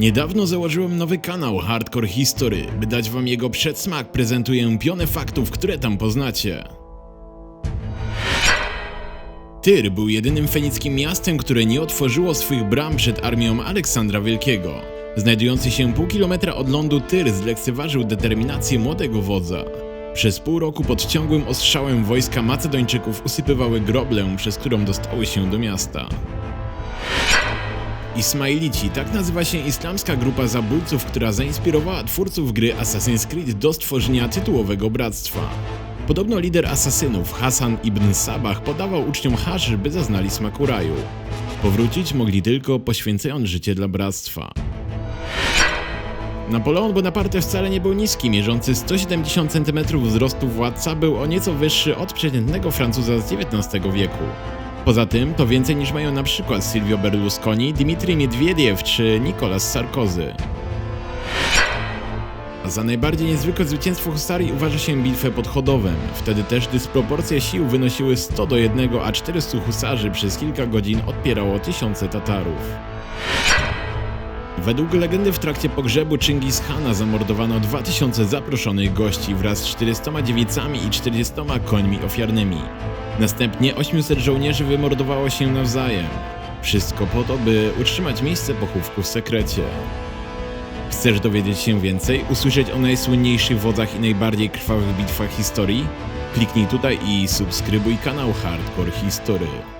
Niedawno założyłem nowy kanał Hardcore History. By dać wam jego przedsmak, prezentuję pionę faktów, które tam poznacie. Tyr był jedynym fenickim miastem, które nie otworzyło swych bram przed armią Aleksandra Wielkiego. Znajdujący się pół kilometra od lądu Tyr zlekceważył determinację młodego wodza. Przez pół roku pod ciągłym ostrzałem wojska Macedończyków usypywały groblę, przez którą dostały się do miasta. Ismailici, tak nazywa się islamska grupa zabójców, która zainspirowała twórców gry Assassin's Creed do stworzenia tytułowego bractwa. Podobno lider asasynów Hasan ibn Sabah podawał uczniom hasz, by zaznali smaku raju. Powrócić mogli tylko poświęcając życie dla bractwa. Napoleon Bonaparte wcale nie był niski, mierzący 170 cm wzrostu władca był o nieco wyższy od przeciętnego Francuza z XIX wieku. Poza tym to więcej niż mają na przykład Silvio Berlusconi, Dmitrij Miedwiediew czy Nicolas Sarkozy. A za najbardziej niezwykłe zwycięstwo husarii uważa się bitwę pod Chodowem. Wtedy też dysproporcje sił wynosiły 100 do 1, a 400 husarzy przez kilka godzin odpierało tysiące Tatarów. Według legendy w trakcie pogrzebu Chingis Hana zamordowano 2000 zaproszonych gości wraz z 400 dziewicami i 40 końmi ofiarnymi. Następnie 800 żołnierzy wymordowało się nawzajem. Wszystko po to, by utrzymać miejsce pochówku w sekrecie. Chcesz dowiedzieć się więcej, usłyszeć o najsłynniejszych wodzach i najbardziej krwawych bitwach historii? Kliknij tutaj i subskrybuj kanał Hardcore History.